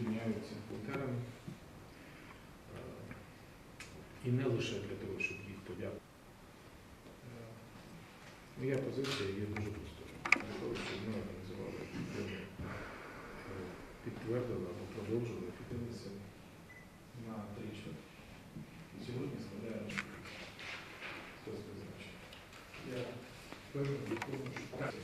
звільняються волонтерами. Е, і не лише для того, щоб їх подякувати. Е, моя позиція є дуже простою. Для того, щоб ми організували е, підтвердили або продовжили підтриматися на тричі. Сьогодні складає наш Я впевнений, що так.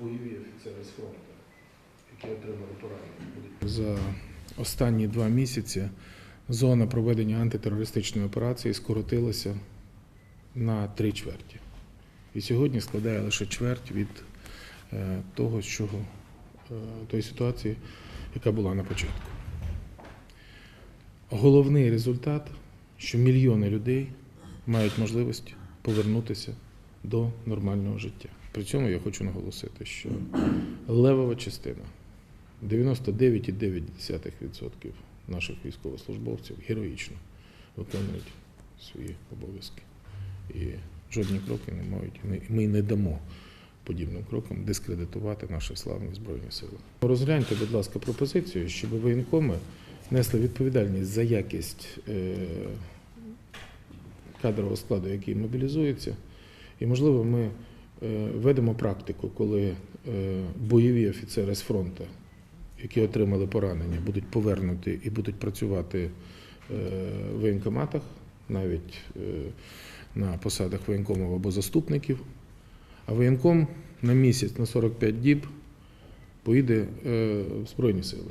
Бойові офіцери з фронту, які отримали поранення, за останні два місяці зона проведення антитерористичної операції скоротилася на три чверті. І сьогодні складає лише чверть від е, того, з е, тої ситуації, яка була на початку. Головний результат, що мільйони людей мають можливість повернутися до нормального життя. При цьому я хочу наголосити, що левова частина 99,9% наших військовослужбовців героїчно виконують свої обов'язки. І жодні кроки не мають, ми не дамо подібним кроком дискредитувати наші славні Збройні Сили. Розгляньте, будь ласка, пропозицію, щоб воєнкоми несли відповідальність за якість е, кадрового складу, який мобілізується. І, можливо, ми ведемо практику, коли е, бойові офіцери з фронту, які отримали поранення, будуть повернуті і будуть працювати е, в воєнкоматах, навіть е, на посадах воєнкомів або заступників. А воєнком на місяць, на 45 діб поїде е, в Збройні сили.